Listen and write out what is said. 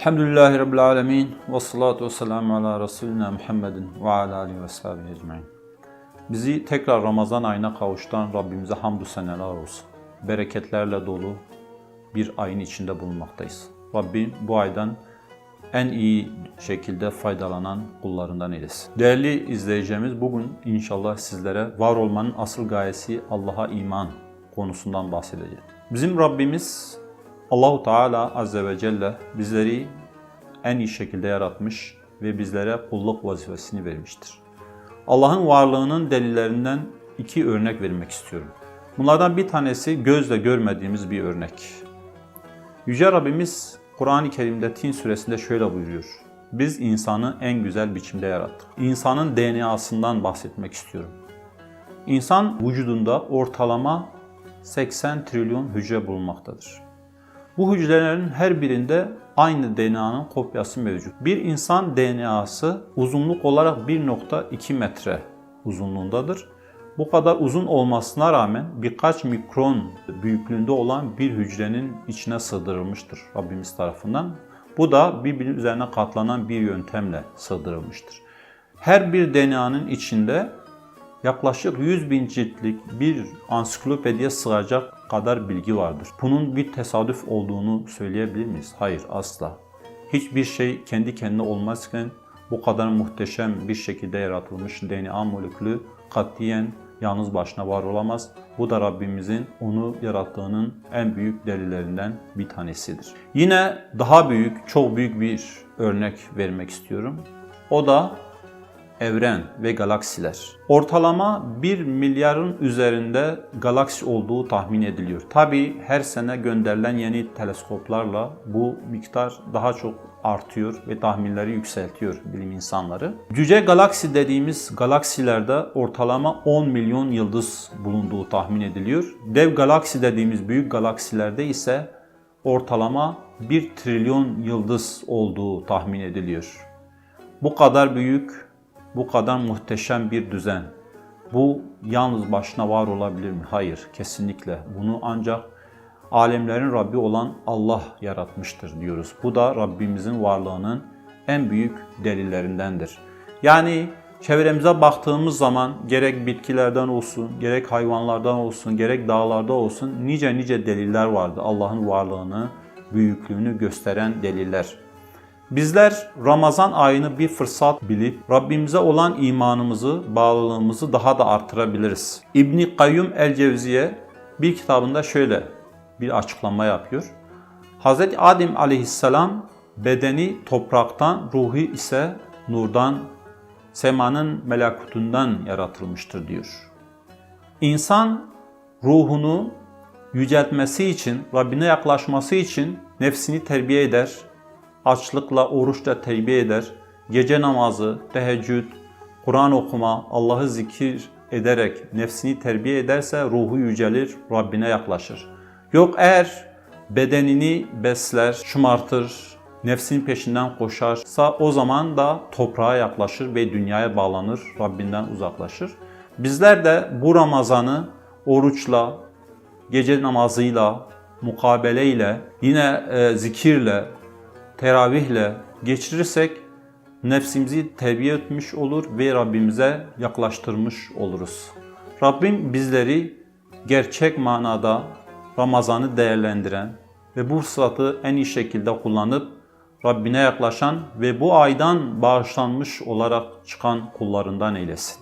Elhamdülillahi Rabbil Alemin ve salatu ve selamu ala Resulina Muhammedin ve ala alihi ve sahibi ecmain. Bizi tekrar Ramazan ayına kavuşturan Rabbimize hamdü seneler olsun. Bereketlerle dolu bir ayın içinde bulunmaktayız. Rabbim bu aydan en iyi şekilde faydalanan kullarından eylesin. Değerli izleyeceğimiz bugün inşallah sizlere var olmanın asıl gayesi Allah'a iman konusundan bahsedeceğim. Bizim Rabbimiz Allahu Teala Azze ve Celle bizleri en iyi şekilde yaratmış ve bizlere kulluk vazifesini vermiştir. Allah'ın varlığının delillerinden iki örnek vermek istiyorum. Bunlardan bir tanesi gözle görmediğimiz bir örnek. Yüce Rabbimiz Kur'an-ı Kerim'de Tin suresinde şöyle buyuruyor. Biz insanı en güzel biçimde yarattık. İnsanın DNA'sından bahsetmek istiyorum. İnsan vücudunda ortalama 80 trilyon hücre bulunmaktadır. Bu hücrelerin her birinde aynı DNA'nın kopyası mevcut. Bir insan DNA'sı uzunluk olarak 1.2 metre uzunluğundadır. Bu kadar uzun olmasına rağmen birkaç mikron büyüklüğünde olan bir hücrenin içine sığdırılmıştır Rabbimiz tarafından. Bu da birbirinin üzerine katlanan bir yöntemle sığdırılmıştır. Her bir DNA'nın içinde yaklaşık 100 bin ciltlik bir ansiklopediye sığacak kadar bilgi vardır. Bunun bir tesadüf olduğunu söyleyebilir miyiz? Hayır, asla. Hiçbir şey kendi kendine olmazken bu kadar muhteşem bir şekilde yaratılmış DNA molekülü katiyen yalnız başına var olamaz. Bu da Rabbimizin onu yarattığının en büyük delillerinden bir tanesidir. Yine daha büyük, çok büyük bir örnek vermek istiyorum. O da evren ve galaksiler. Ortalama 1 milyarın üzerinde galaksi olduğu tahmin ediliyor. Tabi her sene gönderilen yeni teleskoplarla bu miktar daha çok artıyor ve tahminleri yükseltiyor bilim insanları. Cüce galaksi dediğimiz galaksilerde ortalama 10 milyon yıldız bulunduğu tahmin ediliyor. Dev galaksi dediğimiz büyük galaksilerde ise ortalama 1 trilyon yıldız olduğu tahmin ediliyor. Bu kadar büyük bu kadar muhteşem bir düzen. Bu yalnız başına var olabilir mi? Hayır, kesinlikle. Bunu ancak alemlerin Rabbi olan Allah yaratmıştır diyoruz. Bu da Rabbimizin varlığının en büyük delillerindendir. Yani çevremize baktığımız zaman gerek bitkilerden olsun, gerek hayvanlardan olsun, gerek dağlarda olsun nice nice deliller vardı. Allah'ın varlığını, büyüklüğünü gösteren deliller. Bizler Ramazan ayını bir fırsat bilip Rabbimize olan imanımızı, bağlılığımızı daha da artırabiliriz. İbni Kayyum el-Cevziye bir kitabında şöyle bir açıklama yapıyor. Hz. Adem aleyhisselam bedeni topraktan, ruhu ise nurdan, semanın melakutundan yaratılmıştır diyor. İnsan ruhunu yüceltmesi için, Rabbine yaklaşması için nefsini terbiye eder, açlıkla, oruçla terbiye eder. Gece namazı, teheccüd, Kur'an okuma, Allah'ı zikir ederek nefsini terbiye ederse ruhu yücelir, Rabbine yaklaşır. Yok eğer bedenini besler, şımartır, nefsinin peşinden koşarsa o zaman da toprağa yaklaşır ve dünyaya bağlanır, Rabbinden uzaklaşır. Bizler de bu Ramazan'ı oruçla, gece namazıyla, mukabeleyle, yine e, zikirle, teravihle geçirirsek nefsimizi terbiye etmiş olur ve Rabbimize yaklaştırmış oluruz. Rabbim bizleri gerçek manada Ramazan'ı değerlendiren ve bu fırsatı en iyi şekilde kullanıp Rabbine yaklaşan ve bu aydan bağışlanmış olarak çıkan kullarından eylesin.